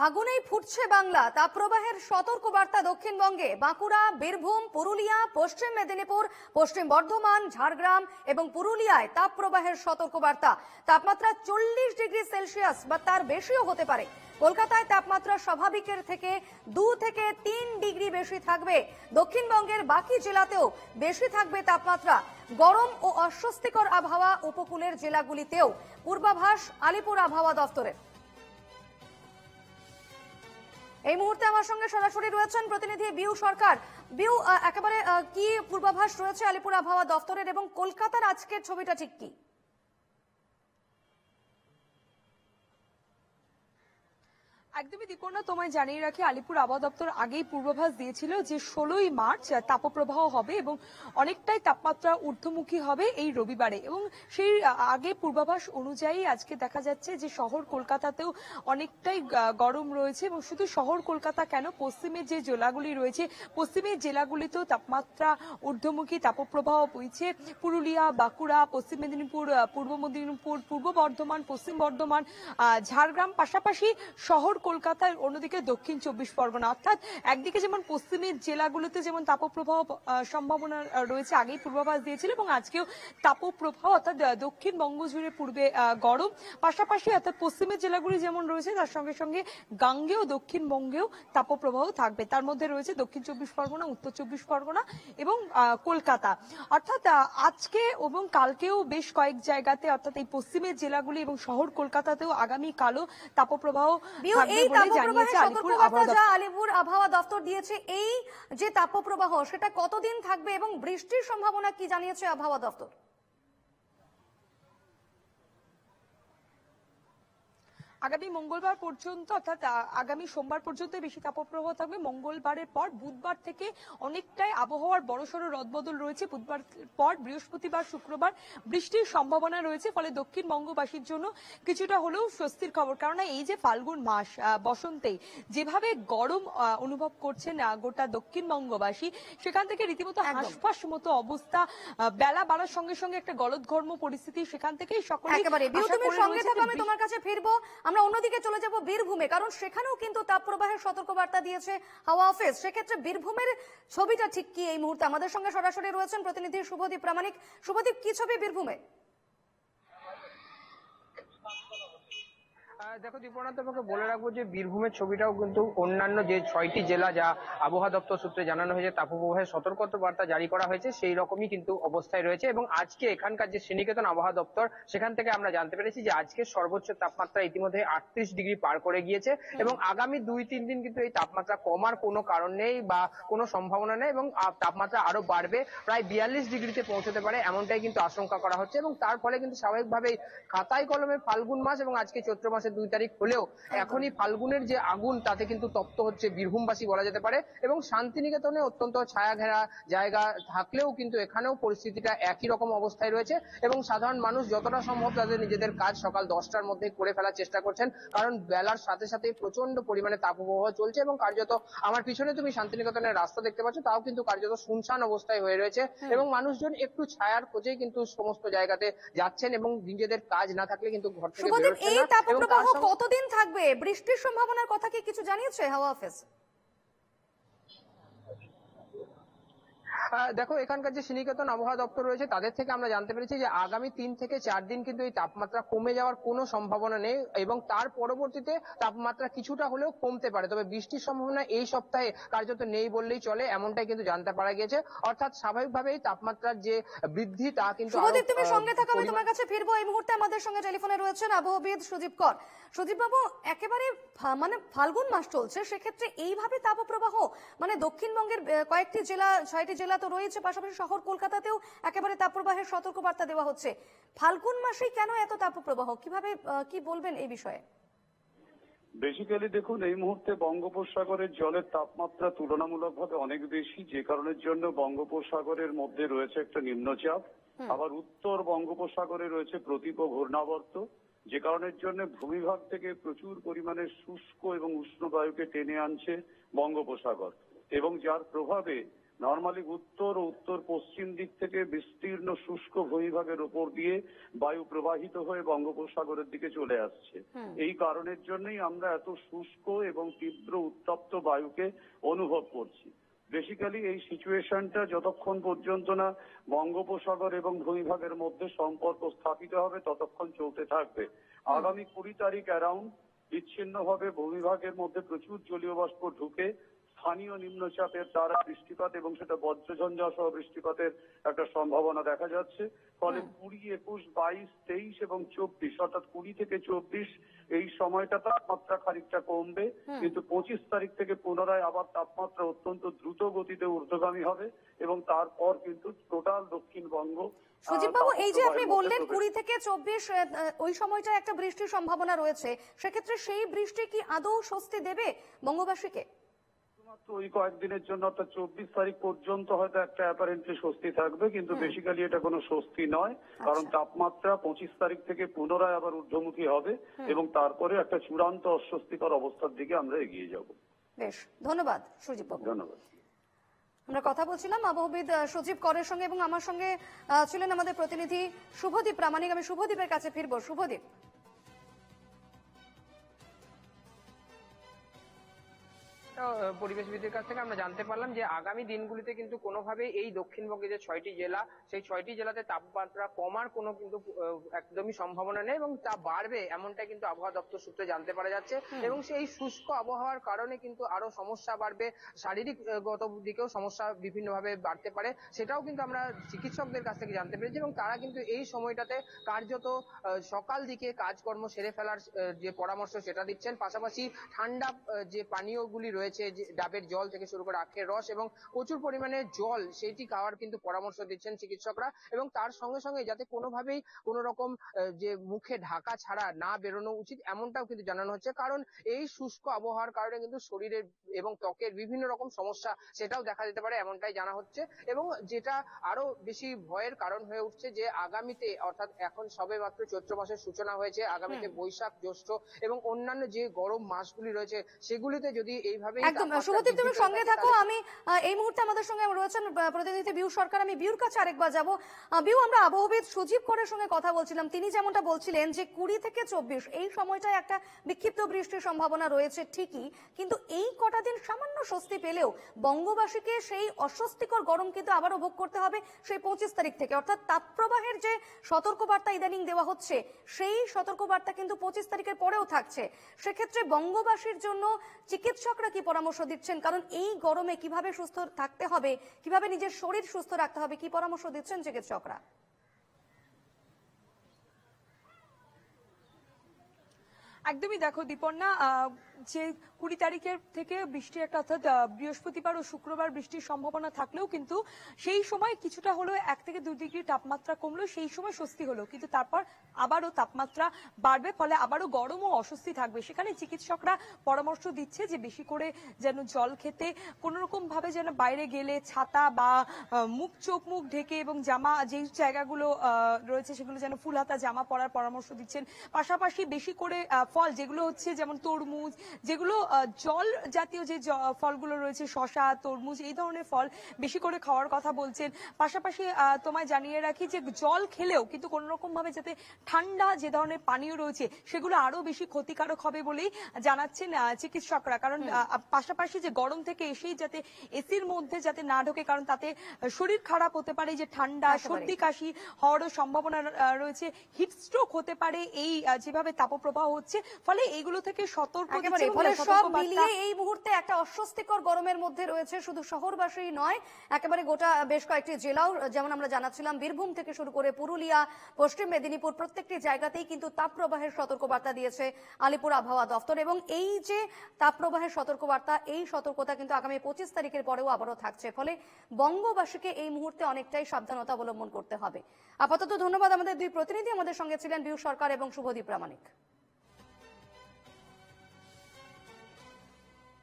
ফাগুনেই ফুটছে বাংলা। তাপপ্রবাহের সতর্ক বার্তা দক্ষিণবঙ্গে। বাঁকুড়া, বীরভূম, পুরুলিয়া, পশ্চিম মেদিনীপুর, পশ্চিম বর্ধমান, ঝাড়গ্রাম এবং পুরুলিয়ায় তাপপ্রবাহের সতর্ক বার্তা তাপমাত্রা চল্লিশ ডিগ্রি সেলসিয়াস, বা তার বেশিও হতে পারে। কলকাতায় তাপমাত্রা স্বাভাবিকের থেকে দু থেকে তিন ডিগ্রি বেশি থাকবে। দক্ষিণবঙ্গের বাকি জেলাতেও বেশি থাকবে তাপমাত্রা। গরম ও অস্বস্তিকর আবহাওয়া উপকূলের জেলাগুলিতেও। পূর্বাভাস, আলিপুর আবহাওয়া দফতরের এই মুহূর্তে আমার সঙ্গে সরাসরি রয়েছেন প্রতিনিধি বিউ সরকার। বিউ একেবারে কি পূর্বাভাস রয়েছে আলিপুর আবহাওয়া দফতরের এবং কলকাতার আজকের ছবিটা ঠিক কি? একদমই দীপর্ণা তোমায় জানিয়ে রাখি, আলিপুর আবহাওয়া দপ্তর আগেই পূর্বাভাস দিয়েছিল যে ষোলোই মার্চ তাপপ্রবাহ হবে এবং অনেকটাই তাপমাত্রা ঊর্ধ্বমুখী হবে এই রবিবারে। এবং সেই আগে পূর্বাভাস অনুযায়ী আজকে দেখা যাচ্ছে যে শহর কলকাতাতেও অনেকটাই গরম রয়েছে এবং শুধু শহর কলকাতা কেন, পশ্চিমের যে জেলাগুলি রয়েছে, পশ্চিমের জেলাগুলিতেও তাপমাত্রা ঊর্ধ্বমুখী তাপপ্রবাহ বইছে। পুরুলিয়া, বাঁকুড়া, পশ্চিম মেদিনীপুর পূর্ব মেদিনীপুর, পূর্ব বর্ধমান, পশ্চিম বর্ধমান ঝাড়গ্রাম, পাশাপাশি শহর কলকাতার অন্যদিকে দক্ষিণ চব্বিশ পরগনা অর্থাৎ একদিকে যেমন পশ্চিমের জেলাগুলোতে যেমন তাপপ্রবাহ সম্ভাবনা রয়েছে আগেই পূর্বাভাস দিয়েছিল এবং আজকেও তাপপ্রবাহ অর্থাৎ দক্ষিণবঙ্গ জুড়ে পূর্বে গরম। পাশাপাশি অর্থাৎ পশ্চিমের জেলাগুলি যেমন রয়েছে তার সঙ্গে সঙ্গে গাঙ্গেও দক্ষিণবঙ্গেও তাপপ্রবাহ থাকবে। তার মধ্যে রয়েছে দক্ষিণ চব্বিশ পরগনা উত্তর চব্বিশ পরগনা এবং আহ, কলকাতা। অর্থাৎ আজকে এবং কালকেও বেশ কয়েক জায়গাতে অর্থাৎ এই পশ্চিমের জেলাগুলি এবং শহর কলকাতাতেও আগামী কালও তাপপ্রবাহ এই তাপপ্রবাহের আলিপুর সতর্কবার্তা আবহাওয়া যা আলিপুর আবহাওয়া দফতর দিয়েছে এই যে তাপপ্রবাহ সেটা কতদিন থাকবে এবং বৃষ্টির সম্ভাবনা কি জানিয়েছে আবহাওয়া দফতর আগামী মঙ্গলবার পর্যন্ত অর্থাৎ আগামী সোমবার পর্যন্ত বেশি তাপপ্রবাহ থাকবে। মঙ্গলবারের পর বুধবার থেকে অনেকটাই আবহাওয়ার বড়সড় রদবদল রয়েছে। বুধবার পর বৃহস্পতিবার শুক্রবার বৃষ্টির সম্ভাবনা রয়েছে ফলে দক্ষিণবঙ্গবাসীর জন্য কিছুটা হলেও স্বস্তির খবর। কারণ এই যে ফাল্গুন মাস বসন্তে যেভাবে গরম অনুভব করছেন আ, গোটা দক্ষিণবঙ্গবাসী সেখান থেকে রীতিমতো। হাসফাস মতো অবস্থা বেলা বাড়ার সঙ্গে সঙ্গে একটা গলদঘর্ম পরিস্থিতি সেখান থেকেই সকলে একেবারে। সঙ্গে আমি তোমার কাছে ফিরবো। আমরা অন্যদিকে চলে যাব বীরভূমে, কারণ সেখানেও কিন্তু তাপপ্রবাহের সতর্কবার্তা দিয়েছে হাওয়া অফিস। সেক্ষেত্রে বীরভূমের ছবিটা ঠিক কি এই মুহূর্তে? আমাদের সঙ্গে সরাসরি রয়েছেন প্রতিনিধি শুভদীপ প্রামাণিক। শুভদীপ, কি ছবি বীরভূমে? দেখো দীপনা তোমাকে বলে রাখব যে বীরভূমের ছবিটাও কিন্তু অন্যান্য যে ছয়টি জেলা যা আবহাওয়া দপ্তর সূত্রে জানানো হয়েছে তাপপ্রবাহের সতর্কতা বার্তা জারি করা হয়েছে সেই রকমই কিন্তু অবস্থায় রয়েছে এবং আজকে এখানকার যে শ্রীনিকেতন আবহাওয়া দপ্তর সেখান থেকে আমরা জানতে পেরেছি যে আজকে সর্বোচ্চ তাপমাত্রা ইতিমধ্যে আটত্রিশ ডিগ্রি পার করে গিয়েছে এবং আগামী দুই তিন দিন কিন্তু এই তাপমাত্রা কমার কোনো কারণ নেই বা কোনো সম্ভাবনা নেই এবং তাপমাত্রা আরও বাড়বে প্রায় বিয়াল্লিশ ডিগ্রিতে পৌঁছতে পারে এমনটাই কিন্তু আশঙ্কা করা হচ্ছে এবং তার ফলে কিন্তু স্বাভাবিকভাবেই খাতায় কলমে ফাল্গুন মাস এবং আজকে চৈত্র মাসের দুই তারিখ হলেও এখনই ফাল্গুনের যে আগুন তাতে কিন্তু তপ্ত হচ্ছে বীরভূমবাসী বলা যেতে পারে এবং শান্তিনিকেতনে অত্যন্ত ছায়া ঘেরা জায়গা থাকলেও কিন্তু এখানেও পরিস্থিতিটা একই রকম অবস্থায় রয়েছে এবং সাধারণ মানুষ যতটা সম্ভব তাদের নিজেদের কাজ সকাল দশটার মধ্যে করে ফেলার চেষ্টা করছেন। কারণ বেলার সাথে সাথে প্রচণ্ড পরিমাণে তাপপ্রবাহ চলছে এবং কার্যত আমার পিছনে তুমি শান্তিনিকেতনের রাস্তা দেখতে পাচ্ছ তাও কিন্তু কার্যত শুনশান অবস্থায় হয়ে রয়েছে এবং মানুষজন একটু ছায়ার খোঁজেই কিন্তু সমস্ত জায়গাতে যাচ্ছেন এবং নিজেদের কাজ না থাকলে কিন্তু ঘর থেকে বেরোচ্ছেন না। এবং তার কতদিন থাকবে? বৃষ্টির সম্ভাবনার কথা কি কিছু জানিয়েছে? হাওয়া অফিস দেখো এখানকার যে শ্রীনিকেতন আবহাওয়া দপ্তর রয়েছে তাদের থেকে আমরা জানতে পেরেছি যে আগামী তিন থেকে চার দিন কিন্তু এই তাপমাত্রা কমে যাওয়ার কোনো সম্ভাবনা নেই এবং তার পরবর্তীতে তাপমাত্রা কিছুটা হলেও কমতে পারে। তবে বৃষ্টির সম্ভাবনা এই সপ্তাহে কার্যত নেই বললেই চলে এমনটাই কিন্তু জানতে পারা গিয়েছে। অর্থাৎ স্বাভাবিকভাবেই তাপমাত্রার যে বৃদ্ধি তা কিন্তু তুমি সঙ্গে থাকো আমি তোমার কাছে ফিরবো। এই মুহূর্তে আমাদের সঙ্গে টেলিফোনে রয়েছেন আবহবিদ সুদীপ কর। সুদীপ বাবু একেবারে মানে ফাল্গুন মাস চলছে সেক্ষেত্রে এইভাবে তাপপ্রবাহ মানে দক্ষিণবঙ্গের কয়েকটি জেলা ছয়টি জেলা তো রয়েছে পাশাপাশি শহর কলকাতাতেও একেবারে তাপপ্রবাহের সতর্কবার্তা দেওয়া হচ্ছে। ফাল্গুন মাসেই কেন এত তাপপ্রবাহ? কীভাবে কি বলবেন এই বিষয়ে? বেসিক্যালি দেখুন এই মুহূর্তে বঙ্গোপসাগরের জলের তাপমাত্রা তুলনামূলকভাবে অনেক বেশি যে কারণের জন্য বঙ্গোপসাগরের মধ্যে রয়েছে একটা নিম্নচাপ। আবার উত্তর বঙ্গোপসাগরে রয়েছে প্রতীপ ঘূর্ণাবর্ত যে কারণের জন্য ভূমিভাগ থেকে প্রচুর পরিমাণে শুষ্ক এবং উষ্ণ বায়ুকে টেনে আনছে বঙ্গোপসাগর। এবং যার প্রভাবে নর্মালি উত্তর ও উত্তর পশ্চিম দিক থেকে বিস্তীর্ণ শুষ্ক ভূমিভাগের উপর দিয়ে বায়ু প্রবাহিত হয়ে বঙ্গোপসাগরের দিকে চলে আসছে। এই কারণের জন্যই আমরা এত শুষ্ক এবং তীব্র উত্তপ্ত বায়ুকে অনুভব করছি। বেসিক্যালি এই সিচুয়েশনটা যতক্ষণ পর্যন্ত না বঙ্গোপসাগর এবং ভূমিভাগের মধ্যে সম্পর্ক স্থাপিত হবে ততক্ষণ চলতে থাকবে। আগামী কুড়ি তারিখ অ্যারাউন্ড বিচ্ছিন্নভাবে ভূমিভাগের মধ্যে প্রচুর জলীয় বাষ্প ঢুকে স্থানীয় নিম্নচাপের দ্বারা বৃষ্টিপাত এবং সেটা বজ্রঝঞ্ঝা সহ বৃষ্টিপাতের একটা সম্ভাবনা দেখা যাচ্ছে। ফলে কুড়ি একুশ বাইশ তেইশ এবং চব্বিশ অর্থাৎ কুড়ি থেকে চব্বিশ এই সময়টা তাপমাত্রা খানিকটা কমবে। কিন্তু পঁচিশ তারিখ থেকে পুনরায় আবার তাপমাত্রা অত্যন্ত দ্রুত গতিতে ঊর্ধ্বগামী হবে এবং তারপর কিন্তু টোটাল দক্ষিণবঙ্গ বাবু এই যে আপনি বললেন কুড়ি থেকে চব্বিশ ওই সময়টা একটা বৃষ্টির সম্ভাবনা রয়েছে। সেক্ষেত্রে সেই বৃষ্টি কি আদৌ স্বস্তি দেবে বঙ্গবাসীকে? ওই কয়েকদিনের জন্য অর্থাৎ চব্বিশ তারিখ পর্যন্ত হয়তো একটা অ্যাপারেন্টলি স্বস্তি থাকবে কিন্তু বেসিক্যালি এটা কোনো স্বস্তি নয় কারণ তাপমাত্রা পঁচিশ তারিখ থেকে পুনরায় আবার ঊর্ধ্বমুখী হবে এবং তারপরে একটা চূড়ান্ত অস্বস্তিকর অবস্থার দিকে আমরা এগিয়ে যাব। বেশ ধন্যবাদ সুজিত বাবু। ধন্যবাদ। আমরা কথা বলছিলাম আবহবিদ সজীব করের সঙ্গে এবং আমার সঙ্গে ছিলেন আমাদের প্রতিনিধি শুভদীপ প্রামাণিক। আমি শুভদীপের কাছে ফিরবো। শুভদীপ। আহ, পরিবেশবিদের কাছ থেকে আমরা জানতে পারলাম যে আগামী দিনগুলিতে কিন্তু কোনোভাবে এই দক্ষিণবঙ্গে যে ছয়টি জেলা সেই ছয়টি জেলাতে তাপমাত্রা কমার কোনো কিন্তু একদমই সম্ভাবনা নেই এবং তা বাড়বে এমনটা কিন্তু আবহাওয়া দপ্তর সূত্রে জানতে পারা যাচ্ছে। এবং সেই শুষ্ক আবহাওয়ার কারণে কিন্তু আরও সমস্যা বাড়বে শারীরিক গত দিকেও সমস্যা বিভিন্নভাবে বাড়তে পারে সেটাও কিন্তু আমরা চিকিৎসকদের কাছ থেকে জানতে পেরেছি এবং তারা কিন্তু এই সময়টাতে কার্যত সকাল দিকে কাজকর্ম সেরে ফেলার যে পরামর্শ সেটা দিচ্ছেন। পাশাপাশি ঠান্ডা যে পানীয়গুলি রয়েছে যে ডাবের জল থেকে শুরু করে আখের রস এবং প্রচুর পরিমাণে জল সেইটি খাওয়ার কিন্তু পরামর্শ দিচ্ছেন চিকিৎসকরা এবং তার সঙ্গে সঙ্গে যাতে কোনোভাবেই কোনো রকম যে মুখে ঢাকা ছাড়া না বেরোনো উচিত এমনটাও কিন্তু জানানো হচ্ছে। কারণ এই শুষ্ক আবহাওয়ার কারণে কিন্তু শরীরের এবং ত্বকের বিভিন্ন রকম সমস্যা সেটাও দেখা যেতে পারে এমনটাই জানা হচ্ছে। এবং যেটা আরও বেশি ভয়ের কারণ হয়ে উঠছে যে আগামীতে অর্থাৎ এখন সবে মাত্র চৈত্র মাসের সূচনা হয়েছে আগামীতে বৈশাখ জ্যৈষ্ঠ এবং অন্যান্য যে গরম মাসগুলি রয়েছে সেগুলিতে যদি এইভাবে একদম শুভদীপ তুমি সঙ্গে থাকো আমি এই মুহূর্তে আমাদের সঙ্গে রয়েছেন প্রতিনিধি বিউ সরকার। আমি বিউর কাছে আরেকবার যাব। বিউ আমরা আবহবিদ সজীব করের সঙ্গে কথা বলছিলাম। তিনি যেমনটা বলছিলেন যে কুড়ি থেকে চব্বিশ এই সময়টায় একটা বিক্ষিপ্ত বৃষ্টির সম্ভাবনা রয়েছে ঠিকই কিন্তু এই কটা দিন সামান্য স্বস্তি পেলেও বঙ্গবাসীকে সেই অস্বস্তিকর গরম কিন্তু আবারও ভোগ করতে হবে সেই পঁচিশ তারিখ থেকে। অর্থাৎ তাপপ্রবাহের যে সতর্কবার্তা ইদানিং দেওয়া হচ্ছে সেই সতর্কবার্তা কিন্তু পঁচিশ তারিখের পরেও থাকছে। সেক্ষেত্রে বঙ্গবাসীর জন্য চিকিৎসকরা কি পরামর্শ দিচ্ছেন? কারণ এই গরমে কীভাবে সুস্থ থাকতে হবে, কীভাবে নিজের শরীর সুস্থ রাখতে হবে, কি পরামর্শ দিচ্ছেন চিকিৎসকরা? একদমই দেখো দীপর্ণা যে কুড়ি তারিখের থেকে বৃষ্টি একটা অর্থাৎ বৃহস্পতিবার ও শুক্রবার বৃষ্টির সম্ভাবনা থাকলেও কিন্তু সেই সময় কিছুটা হলেও এক থেকে দুই ডিগ্রি তাপমাত্রা কমলো সেই সময় স্বস্তি হলো। কিন্তু তারপর আবারও তাপমাত্রা বাড়বে, ফলে আবারও গরম ও অস্বস্তি থাকবে। সেখানে চিকিৎসকরা পরামর্শ দিচ্ছে যে বেশি করে যেন জল খেতে কোন রকম ভাবে যেন বাইরে গেলে ছাতা বা মুখ চোখ মুখ ঢেকে এবং জামা যেই জায়গাগুলো রয়েছে সেগুলো যেন ফুল হাতা জামা পরার পরামর্শ দিচ্ছেন। পাশাপাশি বেশি করে ফল যেগুলো হচ্ছে যেমন তরমুজ যেগুলো জল জাতীয় যে ফলগুলো রয়েছে শশা তরমুজ এই ধরনের ফল বেশি করে খাওয়ার কথা বলছেন। পাশাপাশি তোমায় জানিয়ে রাখি যে জল খেলেও কিন্তু কোন রকম ভাবে যাতে ঠান্ডা যে ধরনের পানীয় রয়েছে সেগুলো আরও বেশি ক্ষতিকারক হবে বলেই জানাচ্ছেন চিকিৎসকরা। কারণ পাশাপাশি যে গরম থেকে এসেই যাতে এসির মধ্যে যাতে না ঢোকে কারণ তাতে শরীর খারাপ হতে পারে যে ঠান্ডা সর্দি কাশি হওয়ারও সম্ভাবনা রয়েছে। হিট স্ট্রোক হতে পারে এই যেভাবে তাপপ্রবাহ হচ্ছে ফলে এইগুলো থেকে সতর্ক একেবারে ফলে সব মিলিয়ে এই মুহূর্তে একটা অস্বস্তিকর গরমের মধ্যে রয়েছে শুধু শহরবাসী নয় একেবারে গোটা বেশ কয়েকটি জেলাও যেমন আমরা জানাচ্ছিলাম বীরভূম থেকে শুরু করে পুরুলিয়া পশ্চিম মেদিনীপুর প্রত্যেকটি জায়গাতেই কিন্তু তাপপ্রবাহের সতর্কবার্তা দিয়েছে আলিপুর আবহাওয়া দফতর এবং এই যে তাপপ্রবাহের সতর্কবার্তা এই সতর্কতা কিন্তু আগামী পঁচিশ তারিখের পরেও আবারও থাকছে। ফলে বঙ্গবাসীকে এই মুহূর্তে অনেকটাই সাবধানতা অবলম্বন করতে হবে। আপাতত ধন্যবাদ আমাদের দুই প্রতিনিধি। আমাদের সঙ্গে ছিলেন বিউ সরকার এবং শুভদীপ প্রামাণিক